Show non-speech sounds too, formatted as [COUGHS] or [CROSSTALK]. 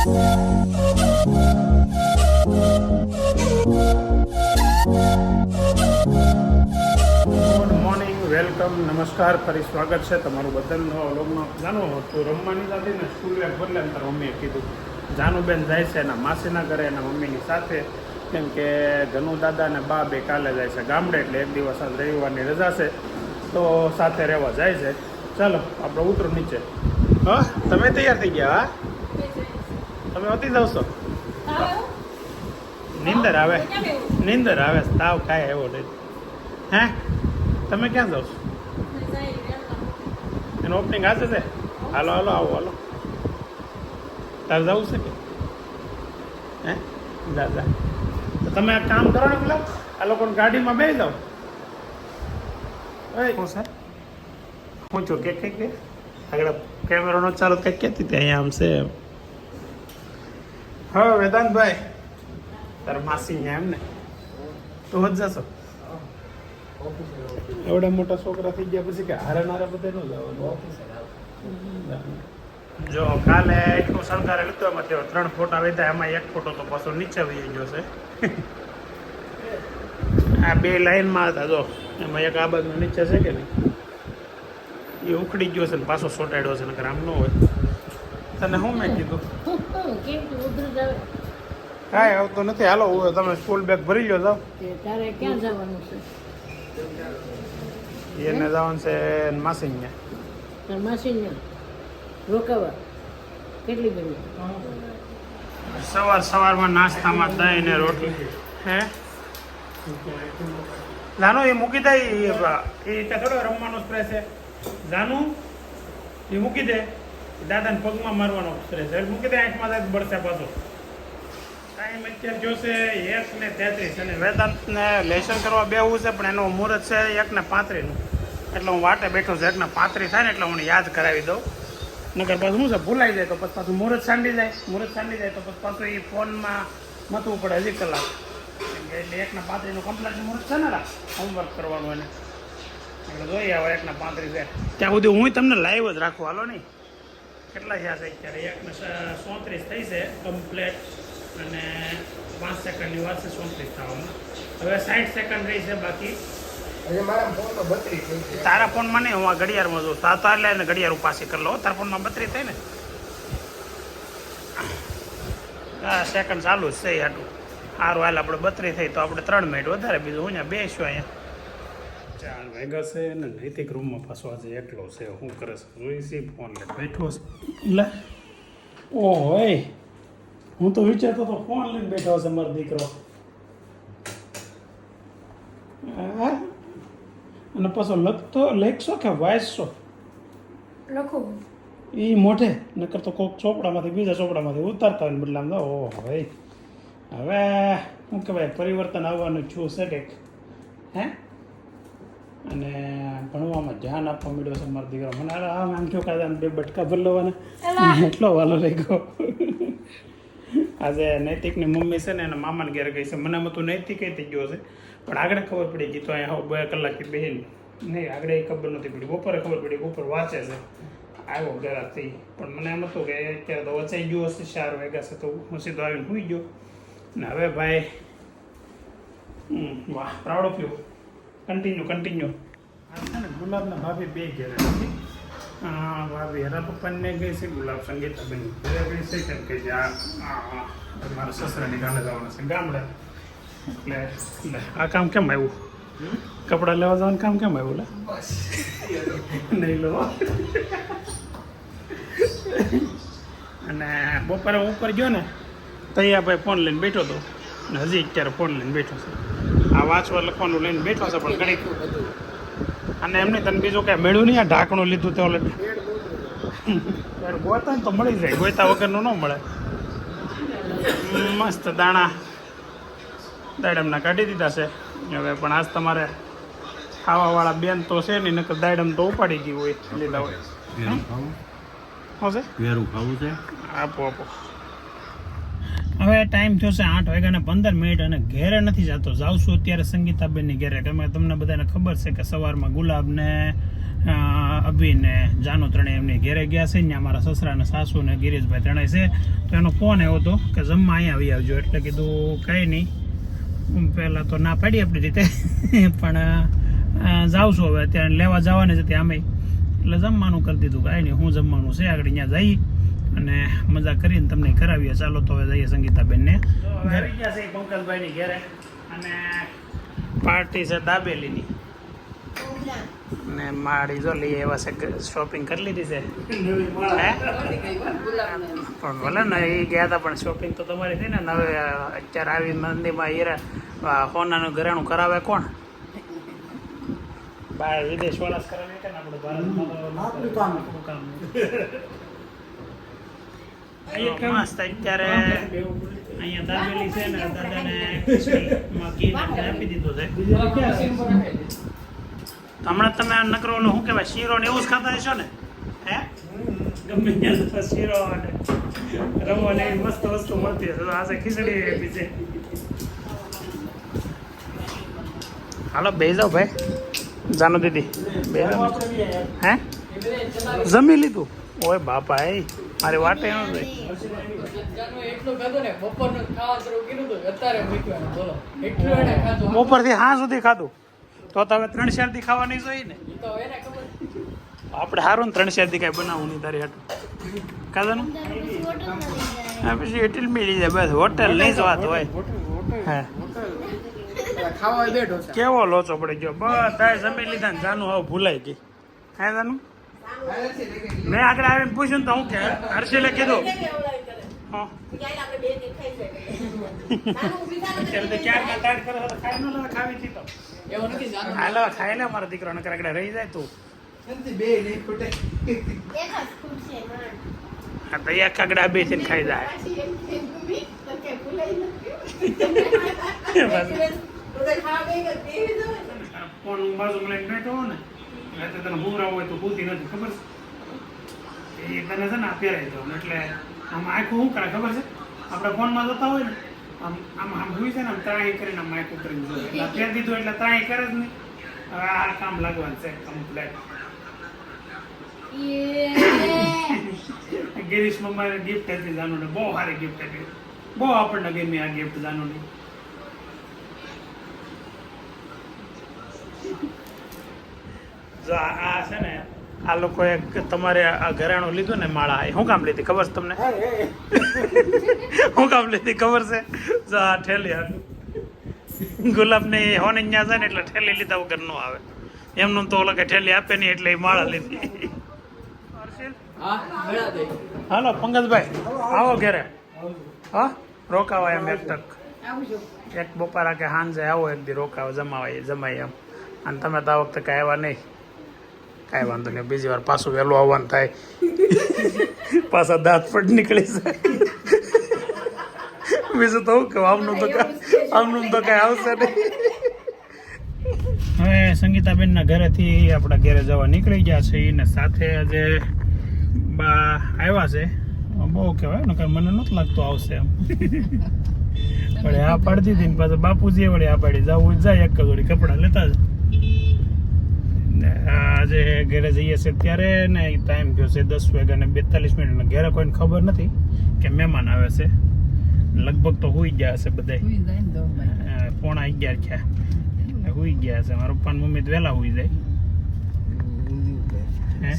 Good morning welcome નમસ્કાર, ફરી સ્વાગત છે તમારું બધાનું વ્લોગમાં. જાણો તું રમવાની સાથે ને સ્કૂલ બેગ બદલે તારા મમ્મીએ કીધું. જાનુબેન જાય છે એના માસીના ઘરે, એના મમ્મીની સાથે. કેમ કે ઘનુ દાદા અને બા બે કાલે જાય છે ગામડે, એટલે એક દિવસ આજ રવિવારની રજા છે. તો સાથે રહેવા જાય છે. ચાલો, આપણે ઉતરો નીચે. હા, તમે તૈયાર થઈ ગયા, હા? તમે હોતી જાવ છો નીંદર આવે નીંદર આવે તાવ કાંઈ એવો નહીં હે તમે ક્યાં છો એનું ઓપનિંગ આજે છે હાલો હાલો આવો હાલો તારે જવું છે કે હે જા જા તો તમે આ કામ કરો ને પેલા આ લોકોને ગાડીમાં બે જાઓ હું છું કે કંઈક કે આગળ કેમેરાનો ચાલો ચાલુ કંઈક કહેતી હતી અહીંયા આમ છે હા વેદાંતભાઈ. તારા માસી અહીંયા એમ ને તું જ જશો. એવડા મોટા છોકરા થઈ ગયા પછી કે હારે નારે બધે ન જવાનું. જો કાલે એટલું શણગારે લીધું એમાં તેઓ ત્રણ ફોટા લીધા એમાં એક ફોટો તો પાછો નીચે વહી ગયો છે. આ બે લાઈનમાં હતા જો. એમાં એક આ બાજુ નીચે છે કે નહીં? એ ઉખડી ગયો છે ને પાછો સોટાડ્યો છે ને આમ ન હોય. તને શું મેં કીધું? કેમ તું ઉધરું જાવે? કાંઈ આવતું નથી. હાલો હું તમે સ્કૂલ બેગ ભરી લો તો તારે ક્યાં જવાનું છે? એને જવાનું છે માસીને તાર માસીને રોકાવા. કેટલી બની સવાર સવારમાં નાસ્તામાં દહીં ને રોટલી. હે? જાનુ એ મૂકી દે એ થોડો રમવાનો સ્પ્રે છે. જાનું એ મૂકી દે. દાદાને પગમાં મારવાનો સ્પ્રે છે. મૂકી દે, આંખમાં જાય બળશે પાછો. ટાઈમ અત્યારે જોશે એક ને તેત્રીસ અને વેદાંતને લેસન કરવા બેવું છે, પણ એનું મુહૂર્ત છે એક ને પાંત્રીસનું. એટલે હું વાટે બેઠો છું એકને પાંત્રીસ થાય ને એટલે હું યાદ કરાવી દઉં. નકર પાછું શું છે, ભૂલાઈ જાય તો પછી પાછું મુહૂર્ત સાંડી જાય. મુહૂર્ત સાંડી જાય તો પછી પાછું એ ફોનમાં મથવું પડે હજી કલાક. એટલે એકના પાંત્રીસનું કમ્પ્લેટ મુહૂર્ત છે ને હોમવર્ક કરવાનું એને. એટલે જોઈએ હવે એકના પાંત્રીસ ત્યાં સુધી હું તમને લાઈવ જ રાખું, હાલો નહીં? કેટલા થયા છે અત્યારે? એકને સોત્રીસ થઈ છે કમ્પ્લેટ અને પાંચ સેકન્ડની વાત છે સોત્રીસ થવામાં હવે સાઠ સેકન્ડ રહી છે બાકી. થઈ છે. તારા ફોનમાં નહીં હું આ ઘડિયાળમાં જોઉં. તા તાર લઈને ઘડિયાળ ઉપાસી કરી લો. તારા ફોનમાં બત્રીસ થાય ને? હા સેકન્ડ ચાલુ જ છે હાટું. સારું હાલ આપણે બત્રીસ થઈ તો આપણે ત્રણ મિનિટ વધારે બીજું હું અહીંયા બેસ્યું અહીંયા. ચાર વાગ્યા છે અને નૈતિક રૂમમાં પાછો આજે એકલો છે શું કરે છે જોઈ છે ફોન લે બેઠો છે. લે ઓ હોય હું તો વિચારતો તો ફોન લઈને બેઠો છે મારો દીકરો. હા અને પાછો લખતો લખશો કે વાંચશો? લખો. એ મોઢે નકર તો કોઈક ચોપડામાંથી બીજા ચોપડામાંથી ઉતારતા હોય ને બદલે આમ ઓહો હવે શું કહેવાય પરિવર્તન આવવાનું છું છે કંઈક હે? અને ભણવામાં ધ્યાન આપવા મળ્યો છે મારો દીકરો. મને આ આંખ્યો આમ બે બટકા ભરલવાના [LAUGHS] એટલો વાલો લઈ ગયો [LAUGHS] આજે નૈતિકની મમ્મી છે ને એના મામાને ઘેર ગઈ છે. મને આમ તો નૈતિક થઈ ગયો છે. પણ આગળ ખબર પડી ગઈ તો અહીંયા બે કલાક બેન. નહીં આગળ એ ખબર નથી પડી. બપોરે ખબર પડી બપોર વાંચે છે. આવ્યો ઘરાથી પણ મને એમ હતું કે અત્યારે તો વચાઈ ગયો હશે ચાર વાગ્યા છે તો હું સીધો આવીને સુઈ ગયો. ને હવે ભાઈ હમ, વાહ proud of you continue continue છે ને ગુલાબના ભાભી બે ઘેરે ભાભી હેરા પપ્પાને ગઈ છે ગુલાબ સંગીતાબેન ઘરે ગઈ છે કેમ કે જે આ આ- આ મારા સસરાની ગામડે જવાના છે ગામડે. એટલે એટલે આ કામ કેમ આવ્યું? કપડાં લેવા જવાનું કામ કેમ આવ્યું લે? નહીં લો. અને બપોરે ઉપર ગયો ને તૈયાર ભાઈ ફોન લઈને બેઠો હતો. અને હજી અત્યારે ફોન લઈને બેઠો છે. આ વાંચવા લખવાનું લઈને બેઠો છે પણ ઘણી અને એમને તને બીજું કાંઈ મેળ્યું નહીં આ ઢાંકણું લીધું તે ઓલે ગોતા તો મળી જાય ગોતા વગરનું ન મળે. મસ્ત દાણા દાડમના કાઢી દીધા છે. હવે પણ આજ તમારે ખાવાવાળા બેન તો છે નહીં નકર દાડમ તો ઉપાડી ગયું હોય લીધા હોય. શું છે? વેરું ખાવું છે? આપો આપો. હવે ટાઈમ થયો છે આઠ વાગ્યાને પંદર મિનિટ અને ઘેરે નથી જતો. જાઉં છું અત્યારે સંગીતાબેનની ઘેરે. કે તમને બધાને ખબર છે કે સવારમાં ગુલાબને અભિને જાનુ ત્રણે એમની ઘેરે ગયા છે. ને અમારા સસરા ને સાસુ ને ગિરીશભાઈ ત્રણેય છે. તો એનો ફોન આવ્યો હતો કે જમવા અહીંયા આવી આવજો. એટલે કીધું કંઈ નહીં. પહેલાં તો ના પાડી આપણી રીતે. પણ જાઉં છું હવે. ત્યાં લેવા જવાની છે ત્યાં અમે એટલે જમવાનું કરી દીધું. કાંઈ નહીં, હું જમવાનું છે. આગળ અહીંયા જઈ અને મજા કરીને તમને કરાવીએ. ચાલો તો હવે જઈએ સંગીતાબેનને ગયા છે પંકજભાઈની ઘેરે. અને પાર્ટી છે દાબેલીની. ને માળી જો લઈ આવ્યા છે શોપિંગ કરી લીધી છે. પણ ભલે ને એ ગયા હતા પણ શોપિંગ તો તમારી થઈ ને. હવે અત્યારે આવી મંદિરમાં હીરા હોનાનું સોનાનું ઘરેણું કરાવે કોણ? બહાર વિદેશ વાળા કરાવે કે ને આપણે? ભારતમાં કામ. મસ્ત અત્યારે અહીંયા દાબેલી છે ને દાદાને ઘી આપી દીધું છે. હમણાં તમે આ નકરો ઓલો શું કહેવાય, શીરો ને એવું જ ખાતા હશો ને? હે? ગમે શીરો અને રવો ને મસ્ત વસ્તુ મળતી હશે. આજે ખીચડી આપી છે. હાલો બે જાઓ ભાઈ. જાનો દીદી. બે હે? જમી લીધું? ઓય બાપા એ મારી વાટે ન રહી. બપોર શરૂ એટલું બપોરથી હા સુધી ખાધું. તો તમે ત્રણ ચારથી ખાવાની જોઈએ ને. આપણે સારું ને ત્રણ ચારથી કાંઈ બનાવવું નહીં તારી હાટું. ખાધાનું હા પછી હોટેલ મેળી જાય બસ. હોટેલ નહીં જ વાત હોય. હા. કેવો લોચો પડી ગયો. બધા જમી લીધા ને જાનું હવે ભૂલાઈ ગઈ. હે જાનું? મેં આગળ આવીને પૂછ્યું ને તો હું કે હર્ષિલે કીધું. હાલ હવે ખાઈ લે મારા દીકરો નકર આગળ રહી જાય તું. હા તો એક કાગડા બે થઈને ખાઈ જાય. પણ [LAUGHS] બાજુ લઈને બેઠો ને. એટલે તને ભૂંગરા હોય તો ભૂતી નથી ખબર છે? એ તને છે ને પહેરાઈ દઉં એટલે આમ આખું શું કરે ખબર છે? આપણે ફોનમાં જોતા હોય ને આમ આમ આમ ભૂઈ છે ને આમ ત્રાહી કરીને આમ આખું કરીને જોઈએ એટલે પહેરી દીધું એટલે ત્રાહી કરે જ નહીં. હવે આ કામ લાગવાનું છે કમ્પ્લેટ [COUGHS] ગિરીશ મમ્માએ ગિફ્ટ હતી જાનુને બહુ સારી ગિફ્ટ હતી બહુ આપણને ગમી આ ગિફ્ટ જાનુની. જો આ આ છે ને આ લોકોએ તમારે આ ઘરેણું લીધું ને માળા એ શું કામ લીધી? ખબર છે તમને? [LAUGHS] શું કામ લીધી? ખબર છે? જો આ ઠેલી હતું ગુલાબની હોને ત્યાં જાય ને એટલે ઠેલી લીધા વગર ન આવે. એમનું તો ઓલો કે ઠેલી આપે નહીં એટલે એ માળા લીધી. હા હાલો પંકજભાઈ આવો ઘરે. હા? રોકાવા એમ એક તક એક બપોરા કે સાંજે આવો એક દી રોકાવા જમાવાય જમાય એમ. અને તમે તો આ વખતે કાંઈ આવ્યા નહીં. કાંઈ વાંધો નહીં. બીજી વાર પાછું વહેલું આવવાનું થાય. પાછા દાંત પણ નીકળી જાય. બીજું તો કે આમનું તો આમનું તો કાંઈ આવશે નહીં. હવે સંગીતાબેનના ઘરેથી આપણા ઘરે જવા નીકળી ગયા છે અને સાથે આજે બા આવ્યા છે. બહુ કહેવાય ને કાંઈ મને નથી લાગતું આવશે એમ. વળી આ પાડતી હતી ને પાછું બાપુજીએ વળી આ પાડી. જવું જ જાય એક જોડી કપડાં લેતા જ. ને આજે ઘરે જઈએ છે ત્યારે ને ટાઈમ થયો છે દસ વાગ્યા ને બેતાલીસ મિનિટ. ઘેરે કોઈને ખબર નથી કે મહેમાન આવે છે. લગભગ તો હોઈ ગયા હશે બધા પોણા અગિયાર થયા. હુઈ ગયા છે. મારા પપ્પા મમ્મી તો વહેલા હોઈ જાય. હે?